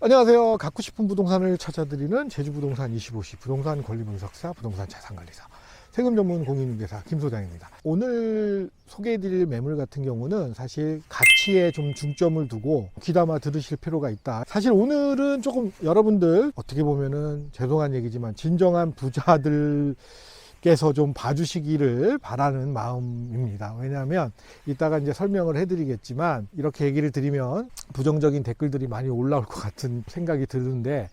안녕하세요. 갖고 싶은 부동산을 찾아드리는 제주부동산 25시 부동산 권리분석사 부동산 자산관리사 세금 전문 공인중개사 김 소장입니다. 오늘 소개해드릴 매물 같은 경우는 사실 가치에 좀 중점을 두고 귀담아 들으실 필요가 있다. 사실 오늘은 조금 여러분들 어떻게 보면은 죄송한 얘기지만 진정한 부자들 께서 좀 봐주시기를 바라는 마음입니다. 왜냐하면 이따가 이제 설명을 해드리겠지만 이렇게 얘기를 드리면 부정적인 댓글들이 많이 올라올 것 같은 생각이 드는데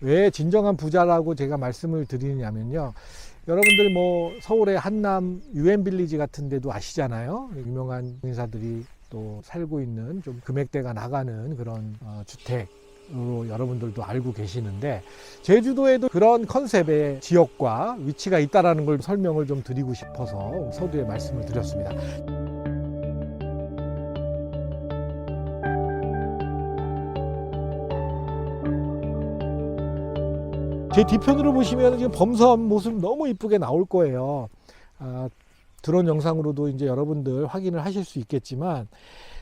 왜 진정한 부자라고 제가 말씀을 드리냐면요. 여러분들 뭐 서울의 한남 유엔 빌리지 같은 데도 아시잖아요. 유명한 인사들이 또 살고 있는 좀 금액대가 나가는 그런 어, 주택 으로 여러분들도 알고 계시는데 제주도에도 그런 컨셉의 지역과 위치가 있다라는 걸 설명을 좀 드리고 싶어서 서두에 말씀을 드렸습니다. 제 뒤편으로 보시면 지금 범선 모습 너무 이쁘게 나올 거예요. 아, 드론 영상으로도 이제 여러분들 확인을 하실 수 있겠지만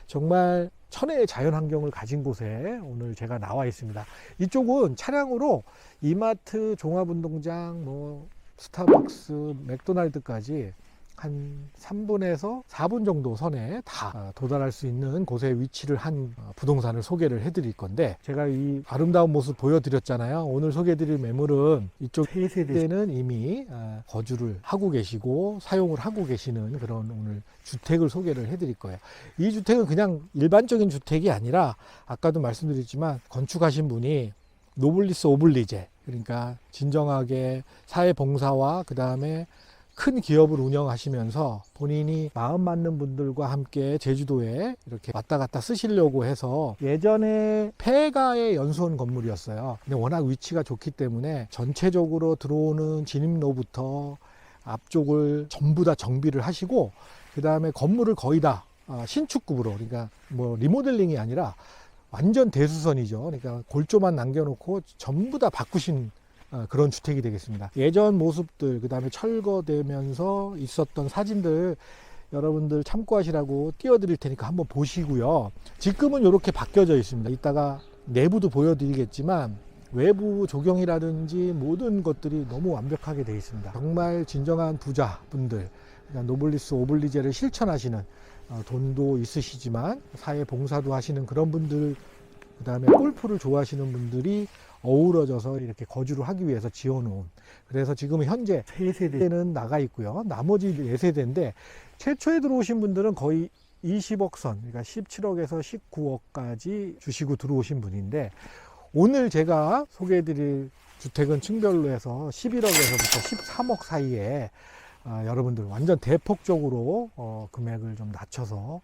정말 천혜의 자연 환경을 가진 곳에 오늘 제가 나와 있습니다. 이쪽은 차량으로 이마트, 종합운동장, 뭐 스타벅스, 맥도날드까지 한 3분에서 4분 정도 선에 다 도달할 수 있는 곳에 위치를 한 부동산을 소개를 해드릴 건데 제가 이 아름다운 모습 보여드렸잖아요. 오늘 소개해드릴 매물은 이쪽 세대는 이미 아, 거주를 하고 계시고 사용을 하고 계시는 그런 오늘 주택을 소개를 해드릴 거예요. 이 주택은 그냥 일반적인 주택이 아니라 아까도 말씀드렸지만 건축하신 분이 노블리스 오블리제 그러니까 진정하게 사회 봉사와 그 다음에 큰 기업을 운영하시면서 본인이 마음 맞는 분들과 함께 제주도에 이렇게 왔다 갔다 쓰시려고 해서 예전에 폐가의 연수원 건물이었어요. 근데 워낙 위치가 좋기 때문에 전체적으로 들어오는 진입로부터 앞쪽을 전부 다 정비를 하시고 그 다음에 건물을 거의 다 아, 신축급으로 그러니까 뭐 리모델링이 아니라 완전 대수선이죠. 그러니까 골조만 남겨놓고 전부 다 바꾸신 어, 그런 주택이 되겠습니다. 예전 모습들, 그 다음에 철거되면서 있었던 사진들 여러분들 참고하시라고 띄워드릴 테니까 한번 보시고요. 지금은 이렇게 바뀌어져 있습니다. 이따가 내부도 보여드리겠지만 외부 조경이라든지 모든 것들이 너무 완벽하게 되어 있습니다. 정말 진정한 부자분들, 그러니까 노블리스 오블리제를 실천하시는 어, 돈도 있으시지만 사회 봉사도 하시는 그런 분들, 그 다음에 골프를 좋아하시는 분들이 어우러져서 이렇게 거주를 하기 위해서 지어놓은. 그래서 지금 현재 세 세대는 나가 있고요. 나머지 네 세대인데 최초에 들어오신 분들은 거의 20억 선 그러니까 17억에서 19억까지 주시고 들어오신 분인데 오늘 제가 소개해드릴 주택은 층별로 해서 11억에서부터 13억 사이에 아, 여러분들 완전 대폭적으로 어, 금액을 좀 낮춰서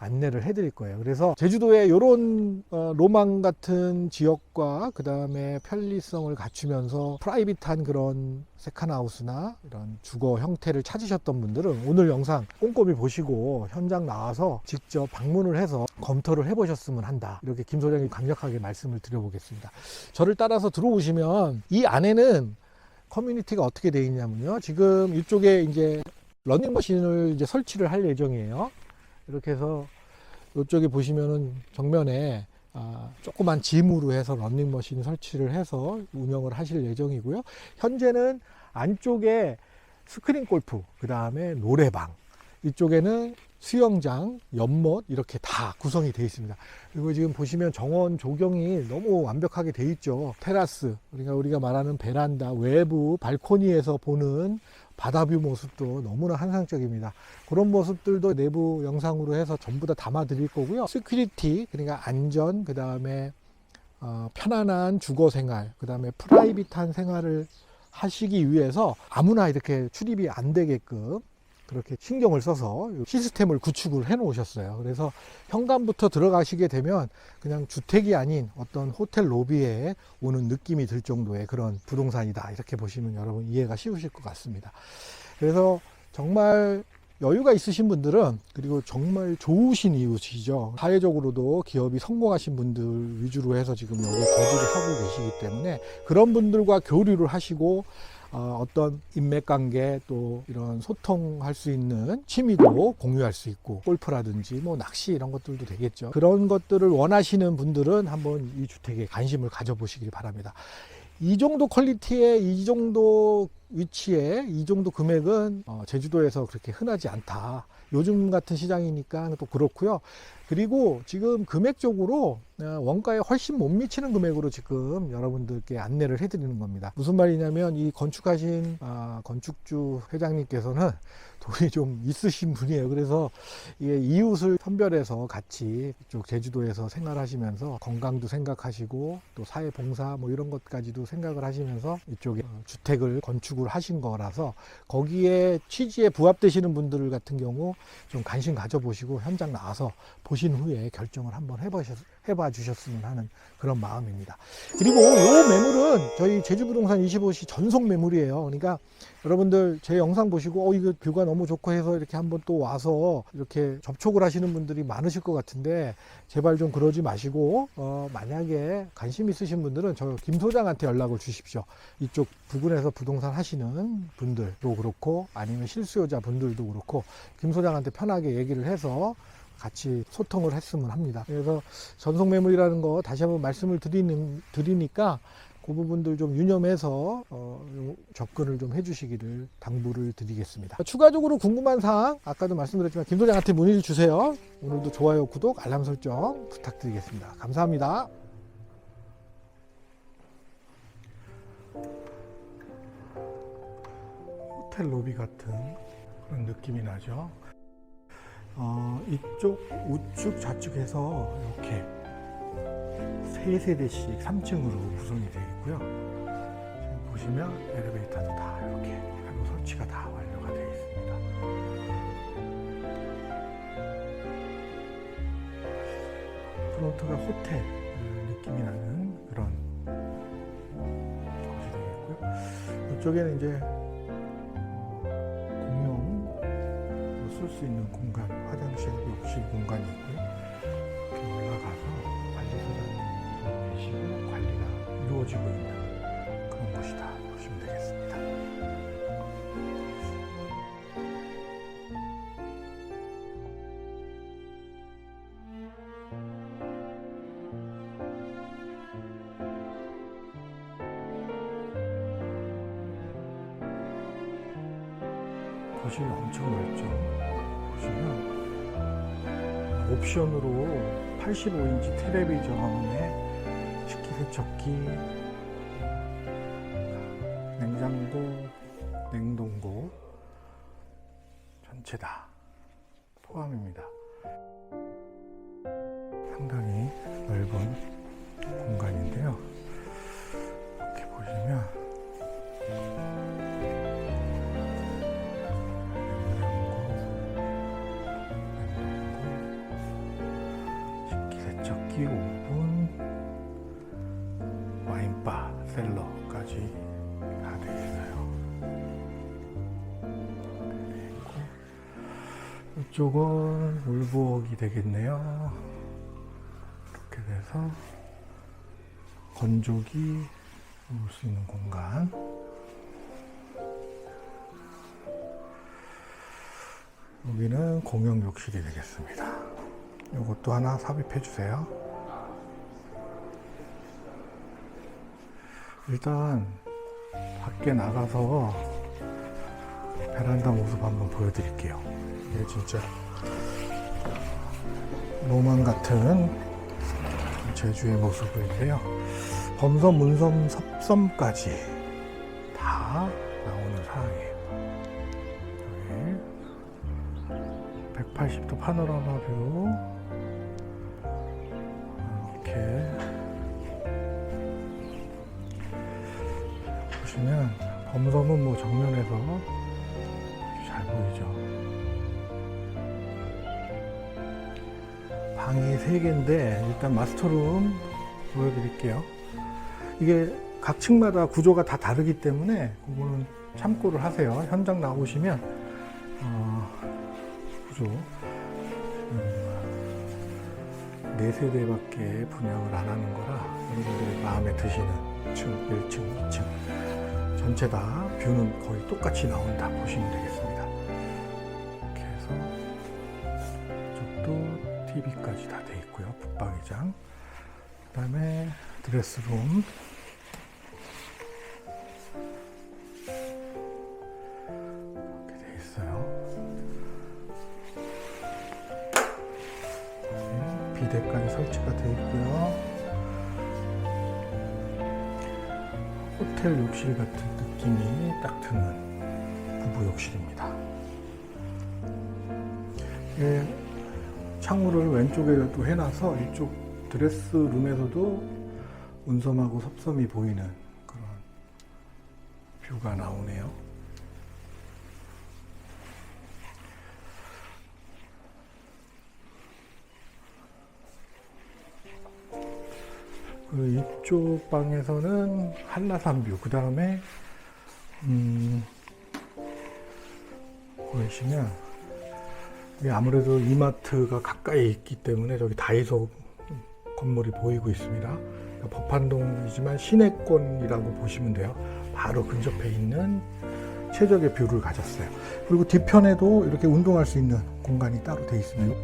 안내를 해드릴 거예요. 그래서 제주도에 이런 어, 로망 같은 지역과 그 다음에 편리성을 갖추면서 프라이빗한 그런 세컨하우스나 이런 주거 형태를 찾으셨던 분들은 오늘 영상 꼼꼼히 보시고 현장 나와서 직접 방문을 해서 검토를 해보셨으면 한다. 이렇게 김 소장이 강력하게 말씀을 드려보겠습니다. 저를 따라서 들어오시면 이 안에는 커뮤니티가 어떻게 되어 있냐면요. 지금 이쪽에 이제 러닝머신을 이제 설치를 할 예정이에요. 이렇게 해서 이쪽에 보시면은 정면에 아, 조그만 짐으로 해서 런닝머신 설치를 해서 운영을 하실 예정이고요. 현재는 안쪽에 스크린 골프, 그 다음에 노래방, 이쪽에는 수영장, 연못 이렇게 다 구성이 되어 있습니다. 그리고 지금 보시면 정원 조경이 너무 완벽하게 되어 있죠. 테라스, 그러니까 우리가 말하는 베란다, 외부 발코니에서 보는 바다뷰 모습도 너무나 환상적입니다. 그런 모습들도 내부 영상으로 해서 전부 다 담아 드릴 거고요. 시큐리티, 그러니까 안전, 그 다음에 어, 편안한 주거 생활, 그 다음에 프라이빗한 생활을 하시기 위해서 아무나 이렇게 출입이 안 되게끔 그렇게 신경을 써서 시스템을 구축을 해 놓으셨어요. 그래서 현관부터 들어가시게 되면 그냥 주택이 아닌 어떤 호텔 로비에 오는 느낌이 들 정도의 그런 부동산이다. 이렇게 보시면 여러분 이해가 쉬우실 것 같습니다. 그래서 정말 여유가 있으신 분들은 그리고 정말 좋으신 이웃이죠. 사회적으로도 기업이 성공하신 분들 위주로 해서 지금 여기 거주를 하고 계시기 때문에 그런 분들과 교류를 하시고 어, 어떤 인맥관계 또 이런 소통할 수 있는 취미도 공유할 수 있고 골프라든지 뭐 낚시 이런 것들도 되겠죠. 그런 것들을 원하시는 분들은 한번 이 주택에 관심을 가져보시길 바랍니다. 이 정도 퀄리티에 이 정도 위치에 이 정도 금액은 어, 제주도에서 그렇게 흔하지 않다. 요즘 같은 시장이니까 또 그렇고요. 그리고 지금 금액적으로 어, 원가에 훨씬 못 미치는 금액으로 지금 여러분들께 안내를 해드리는 겁니다. 무슨 말이냐면 이 건축하신 아, 건축주 회장님께서는 돈이 좀 있으신 분이에요. 그래서 이게 이웃을 선별해서 같이 이쪽 제주도에서 생활하시면서 건강도 생각하시고 또 사회 봉사 뭐 이런 것까지도 생각을 하시면서 이쪽에 어, 주택을 건축을 하신 거라서 거기에 취지에 부합되시는 분들 같은 경우 좀 관심 가져보시고 현장 나와서 보신 후에 결정을 한번 해보셨, 해봐 주셨으면 하는 그런 마음입니다. 그리고 이 매물은 저희 제주부동산 25시 전속 매물이에요. 그러니까 여러분들 제 영상 보시고 어 이거 뷰가 너무 좋고 해서 이렇게 한번 또 와서 이렇게 접촉을 하시는 분들이 많으실 것 같은데 제발 좀 그러지 마시고 어 만약에 관심 있으신 분들은 저 김 소장한테 연락을 주십시오. 이쪽 부근에서 부동산 하시는 분들도 그렇고 아니면 실수요자 분들도 그렇고 김 소장한테 편하게 얘기를 해서 같이 소통을 했으면 합니다. 그래서 전속 매물이라는 거 다시 한번 말씀을 드리는 드리니까 그 부분들 좀 유념해서 어, 요 접근을 좀 해주시기를 당부를 드리겠습니다. 추가적으로 궁금한 사항 아까도 말씀드렸지만 김 소장한테 문의를 주세요. 오늘도 좋아요, 구독, 알람 설정 부탁드리겠습니다. 감사합니다. 호텔 로비 같은 그런 느낌이 나죠. 어, 이쪽 우측 좌측에서 이렇게 세 세대씩 3층으로 구성이 되어 있고요. 지금 보시면 엘리베이터도 다 이렇게 하고 설치가 다 완료가 되어 있습니다. 프론트가 호텔 느낌이 나는 그런 것이 되겠고요. 이쪽에는 이제 쓸 수 있는 공간, 화장실, 욕실 공간이 있고요. 이렇게 올라가서 관리소장님도 계시고 관리가 이루어지고 있는 그런 곳이다 보시면 되겠습니다. 거실이 엄청 넓죠. 보시면 옵션으로 85인치 텔레비전에 식기세척기, 냉장고, 냉동고 전체 다 포함입니다. 상당히 넓은 공간인데요. 이렇게 보시면 이쪽은 물부엌이 되겠네요. 이렇게 돼서 건조기 놓을 수 있는 공간. 여기는 공용 욕실이 되겠습니다. 이것도 하나 삽입해 주세요. 일단 밖에 나가서 베란다 모습 한번 보여드릴게요. 이게 진짜 로망 같은 제주의 모습인데요. 범섬, 문섬, 섭섬까지 다 나오는 상황이에요. 여기 180도 파노라마 뷰 이렇게 보시면 범섬은 뭐 정면에서 잘 보이죠. 방이 세 개인데 일단 마스터룸 보여드릴게요. 이게 각 층마다 구조가 다 다르기 때문에 그거는 참고를 하세요. 현장 나오시면 어, 구조 음, 네 세대밖에 분양을 안 하는 거라 여러분들이 마음에 드시는 층, 1층, 2층 전체 다 뷰는 거의 똑같이 나온다 보시면 되겠습니다. TV까지 다 돼 있고요. 붙박이장. 그 다음에 드레스룸. 이렇게 돼 있어요. 네, 비데까지 설치가 돼 있고요. 호텔 욕실 같은 느낌이 딱 드는 부부 욕실입니다. 예, 창호를 왼쪽에도 해놔서 이쪽 드레스룸에서도 운섬하고 섭섬이 보이는 그런 뷰가 나오네요. 그 이쪽 방에서는 한라산 뷰, 그 다음에, 음, 보이시면, 아무래도 이마트가 가까이 있기 때문에 저기 다이소 건물이 보이고 있습니다. 법한동이지만 시내권이라고 보시면 돼요. 바로 근접해 있는 최적의 뷰를 가졌어요. 그리고 뒤편에도 이렇게 운동할 수 있는 공간이 따로 돼 있습니다.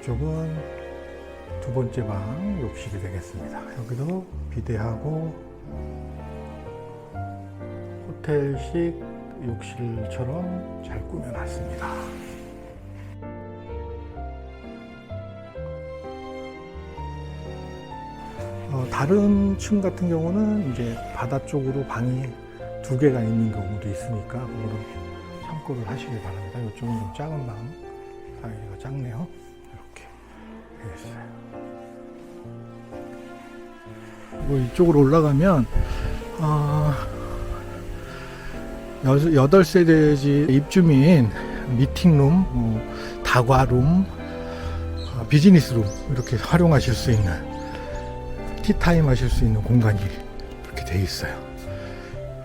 이쪽은 두 번째 방 욕실이 되겠습니다. 여기도 비대하고 호텔식 욕실처럼 잘 꾸며놨습니다. 어, 다른 층 같은 경우는 이제 바다 쪽으로 방이 두 개가 있는 경우도 있으니까 그거를 참고를 하시길 바랍니다. 이쪽은 좀 작은 방, 사이즈가 작네요. 이렇게. 그리고 이쪽으로 올라가면 어, 여- 여덟 세대지 입주민 미팅룸, 뭐, 다과룸, 어, 비즈니스룸 이렇게 활용하실 수 있는 티타임 하실 수 있는 공간이 이렇게 돼 있어요.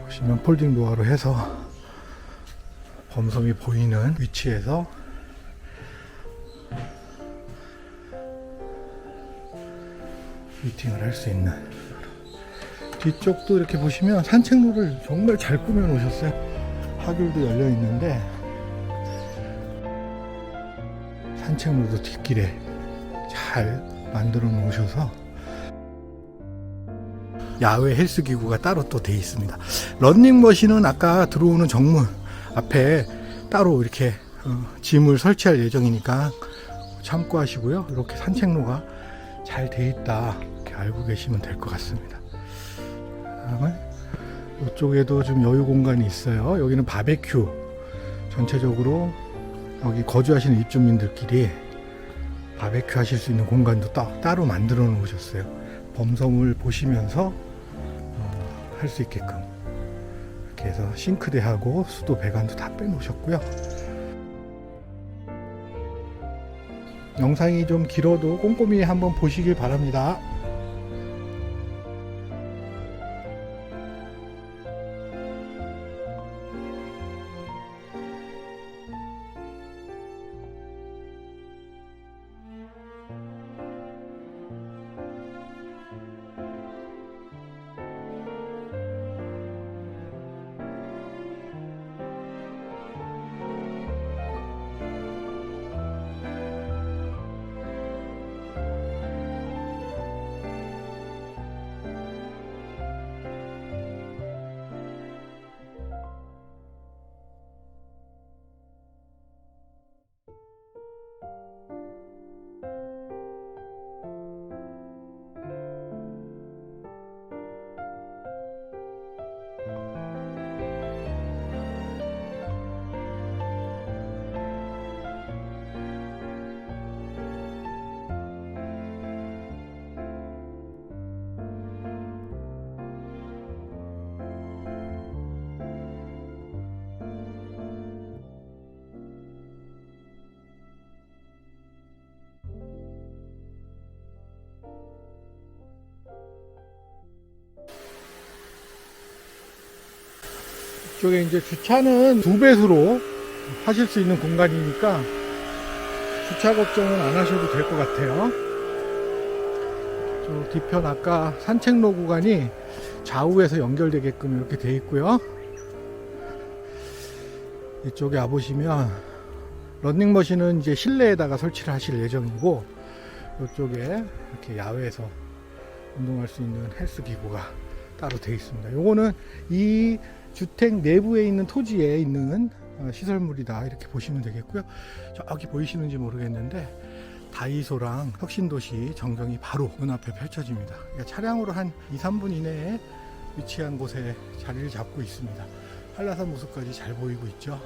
보시면 폴딩 도어로 해서 범섬이 보이는 위치에서 미팅을 할 수 있는 뒤쪽도 이렇게 보시면 산책로를 정말 잘 꾸며 놓으셨어요. 하귤도 열려 있는데 산책로도 뒷길에 잘 만들어 놓으셔서 야외 헬스 기구가 따로 또 돼 있습니다. 런닝머신은 아까 들어오는 정문 앞에 따로 이렇게 어, 짐을 설치할 예정이니까 참고하시고요. 이렇게 산책로가 잘 돼 있다 이렇게 알고 계시면 될 것 같습니다. 이쪽에도 좀 여유 공간이 있어요. 여기는 바베큐 전체적으로 여기 거주하시는 입주민들끼리 바베큐 하실 수 있는 공간도 따, 따로 만들어 놓으셨어요. 범섬을 보시면서 어, 할수 있게끔 이렇게 해서 싱크대하고 수도 배관도 다 빼놓으셨고요. 영상이 좀 길어도 꼼꼼히 한번 보시길 바랍니다. 이쪽에 이제 주차는 두 배수로 하실 수 있는 공간이니까 주차 걱정은 안 하셔도 될 것 같아요. 저 뒤편 아까 산책로 구간이 좌우에서 연결되게끔 이렇게 돼 있고요. 이쪽에 와보시면 런닝머신은 이제 실내에다가 설치를 하실 예정이고 이쪽에 이렇게 야외에서 운동할 수 있는 헬스 기구가 따로 되어 있습니다. 요거는 이 주택 내부에 있는 토지에 있는 어, 시설물이다 이렇게 보시면 되겠고요. 저기 보이시는지 모르겠는데 다이소랑 혁신도시 전경이 바로 눈앞에 펼쳐집니다. 그러니까 차량으로 한 2, 3분 이내에 위치한 곳에 자리를 잡고 있습니다. 한라산 모습까지 잘 보이고 있죠.